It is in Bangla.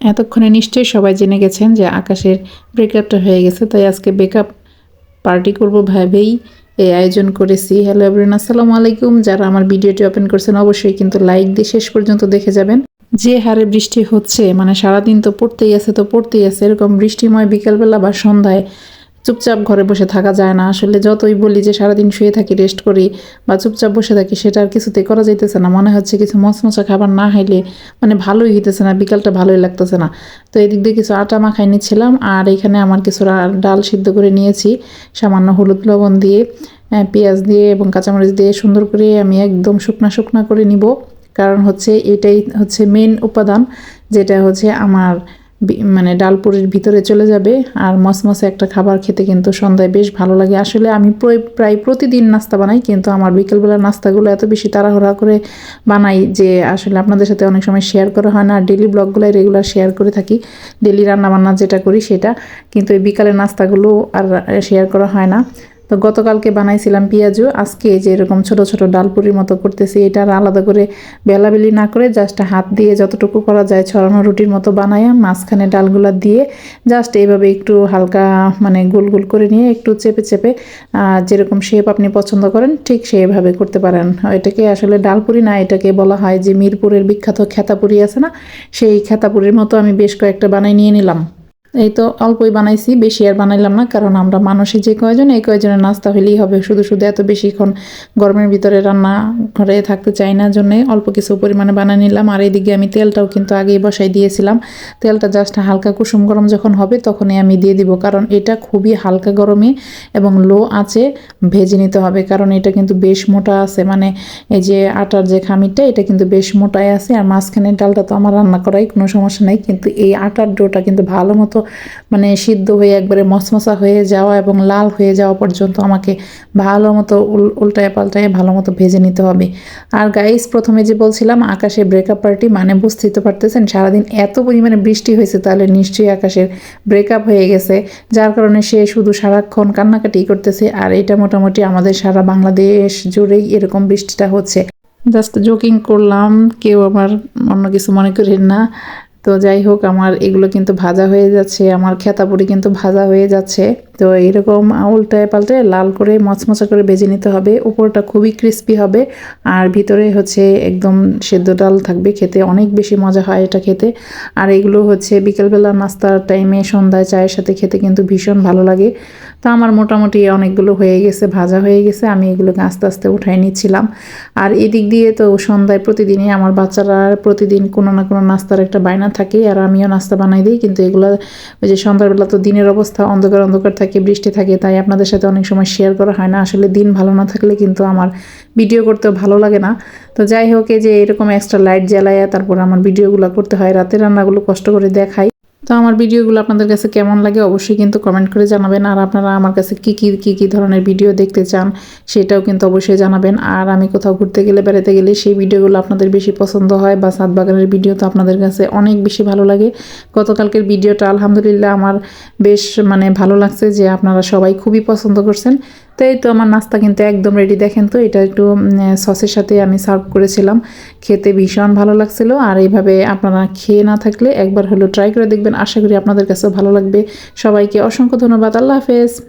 এতক্ষণে নিশ্চয়ই সবাই জেনে গেছেন যে আকাশের ব্রেকআপটা হয়ে গেছে, তাই আজকে ব্রেকআপ পার্টি করব ভাবেই এই আয়োজন করেছি। হ্যালো এভরিন আসসালামু আলাইকুম। যারা আমার ভিডিওটি ওপেন করছেন, অবশ্যই কিন্তু লাইক দিয়ে শেষ পর্যন্ত দেখে যাবেন। যে হারে বৃষ্টি হচ্ছে মানে সারাদিন তো পড়তেই আছে, তো পড়তেই আছে, এরকম বৃষ্টিময় বিকালবেলা বা সন্ধ্যায় চুপচাপ ঘরে বসে থাকা যায় না। আসলে যতই বলি যে সারাদিন শুয়ে থাকি রেস্ট করি বা চুপচাপ বসে থাকি, সেটা আর কিছুতে করা যাইতেছে না। মনে হচ্ছে কিছু মশমশা খাবার না খাইলে মানে ভালোই হইতেছে না, বিকালটা ভালোই লাগতেছে না। তো এদিক দিয়ে কিছু আটা মাখাই নিচ্ছিলাম আর এখানে আমার কিছু ডাল সিদ্ধ করে নিয়েছি। সামান্য হলুদ লবণ দিয়ে পেঁয়াজ দিয়ে এবং কাঁচামরিচ দিয়ে সুন্দর করে আমি একদম শুকনা শুকনা করে নিব। কারণ হচ্ছে এটাই হচ্ছে মেন উপাদান, যেটা হচ্ছে আমার মানে ডালপুরের ভিতরে চলে যাবে আর মসমসে একটা খাবার খেতে কিন্তু সন্ধ্যায় বেশ ভালো লাগে। আসলে আমি প্রায়- প্রতিদিন নাস্তা বানাই, কিন্তু আমার বিকেলবেলার নাস্তাগুলো এত বেশি তাড়াহুড়া করে বানাই যে আসলে আপনাদের সাথে অনেক সময় শেয়ার করা হয় না। আর ডেলি ব্লগগুলো রেগুলার শেয়ার করে থাকি ডেলি রান্নাবান্না যেটা করি সেটা। কিন্তু এই বিকালের নাস্তাগুলো আর শেয়ার করা হয় না। তো গতকালকে বানাইছিলাম পেঁয়াজু, আজকে যে এরকম ছোট ছোট ডালপুরির মতো করতেছি, এটা আর আলাদা করে বেলাবেলি না করে জাস্ট হাত দিয়ে যতটুকু করা যায় ছড়ানো রুটির মতো বানায় মাঝখানে ডালগুলা দিয়ে জাস্ট এইভাবে একটু হালকা মানে গোল গোল করে নিয়ে একটু চেপে চেপে যেরকম শেপ আপনি পছন্দ করেন, ঠিক সেইভাবে করতে পারেন। এটাকে আসলে ডালপুরি না, এটাকে বলা হয় যে মিরপুরের বিখ্যাত খেতাপুরি আছে না, সেই খেতাপুরির মতো আমি বেশ কয়েকটা বানাই নিয়ে নিলাম। এই তো অল্পই বানাইছি, বেশি আর বানাইলাম না, কারণ আমরা মানুষে যে কয়জন, এই কয়জনের নাস্তা হলেই হবে। শুধু শুধু এত বেশিক্ষণ গরমের ভিতরে রান্না ঘরে থাকতে চাই না জন্যে অল্প কিছু পরিমাণে বানিয়ে নিলাম। আর এইদিকে আমি তেলটাও কিন্তু আগেই বসাই দিয়েছিলাম। তেলটা জাস্ট হালকা কুসুম গরম যখন হবে তখনই আমি দিয়ে দিব, কারণ এটা খুবই হালকা গরমে এবং লো আছে ভেজে নিতে হবে, কারণ এটা কিন্তু বেশ মোটা আছে। মানে এই যে আটার যে খামিরটা, এটা কিন্তু বেশ মোটাই আছে। আর মাঝখানের ডালটা তো আমার রান্না করাই কোনো সমস্যা নাই, কিন্তু এই আটার ডোটা কিন্তু ভালো মতো মানে সিদ্ধ হয়ে একবারে মশমশা হয়ে যাওয়া এবং লাল হয়ে যাওয়া পর্যন্ত আমাকে ভালো মতো উল- উল্টায় পাল্টায় ভালো মতো ভেজে নিতে হবে। আর গাইস প্রথমে যে বলছিলাম, আকাশে ব্রেকআপ পার্টি মানে বুঝতেই তো পারতেছেন, সারাদিন এত পরিমাণে বৃষ্টি হয়েছে, তাহলে নিশ্চয়ই আকাশের ব্রেকআপ হয়ে গেছে। যার কারণে সে শুধু সারাক্ষণ কান্নাকাটি করতেছে, আর এটা মোটামুটি আমাদের সারা বাংলাদেশ জুড়েই এরকম বৃষ্টিটা হচ্ছে। জাস্ট জোকিং করলাম, কেউ আবার অন্য কিছু মনে করেন না। তো যাই হোক, আমার এগুলো কিন্তু ভাজা হয়ে যাচ্ছে, আমার খেতাপুরি কিন্তু ভাজা হয়ে যাচ্ছে। তো এরকম উল্টায় পাল্টে লাল করে, মচমচা করে ভেজে নিতে হবে। উপরটা খুবই ক্রিস্পি হবে আর ভিতরে হচ্ছে একদম সেদ্ধ ডাল থাকবে খেতে, অনেক বেশি মজা হয় এটা খেতে। আর এগুলো হচ্ছে বিকেলবেলা নাস্তার টাইমে সন্ধ্যায় চায়ের সাথে খেতে কিন্তু ভীষণ ভালো লাগে। তো আমার মোটামুটি অনেকগুলো হয়ে গেছে, ভাজা হয়ে গেছে, আমি এগুলোকে আস্তে আস্তে উঠাই নিচ্ছিলাম। আর এদিক দিয়ে তো সন্ধ্যায় প্রতিদিনই আমার বাচ্চারা প্রতিদিন কোনো না কোনো নাস্তার একটা বায়না থাকে। আর আমিও নাস্তা বানাই দিই, কিন্তু এগুলো ওই যে সন্ধ্যাবেলা তো দিনের অবস্থা, অন্ধকার অন্ধকার থাকে বৃষ্টি থাকে, তাই আপনাদের সাথে অনেক সময় শেয়ার করা হয় না। আসলে দিন ভালো না থাকলে কিন্তু আমার ভিডিও করতেও ভালো লাগে না। তো যাই হোক যে এরকম এক্সট্রা লাইট জ্বালায় তারপর আমার ভিডিওগুলো করতে হয়, রাতের রান্নাগুলো কষ্ট করে দেখাই। তো আমার ভিডিওগুলো আপনাদের কাছে কেমন লাগে অবশ্যই কিন্তু কমেন্ট করে জানাবেন। আর আপনারা আমার কাছে কী কী কী কী ধরনের ভিডিও দেখতে চান সেটাও কিন্তু অবশ্যই জানাবেন। আর আমি কোথাও ঘুরতে গেলে, বেড়াতে গেলে সেই ভিডিওগুলো আপনাদের বেশি পছন্দ হয় বা সাত বাগানের ভিডিও তো আপনাদের কাছে অনেক বেশি ভালো লাগে। গতকালকের ভিডিওটা আলহামদুলিল্লাহ আমার বেশ মানে ভালো লাগছে যে আপনারা সবাই খুবই পছন্দ করছেন। তো এই তো আমার নাস্তা কিন্তু একদম রেডি দেখেন তো, এটা একটু সসের সাথে আমি সার্ভ করেছিলাম। খেতে ভীষণ ভালো লাগছিল। আর এইভাবে আপনারা খেয়ে না থাকলে একবার হলো ট্রাই করে দেখবেন। আশা করি আপনাদের কাছেও ভালো লাগবে। সবাইকে অসংখ্য ধন্যবাদ। আল্লাহ হাফেজ।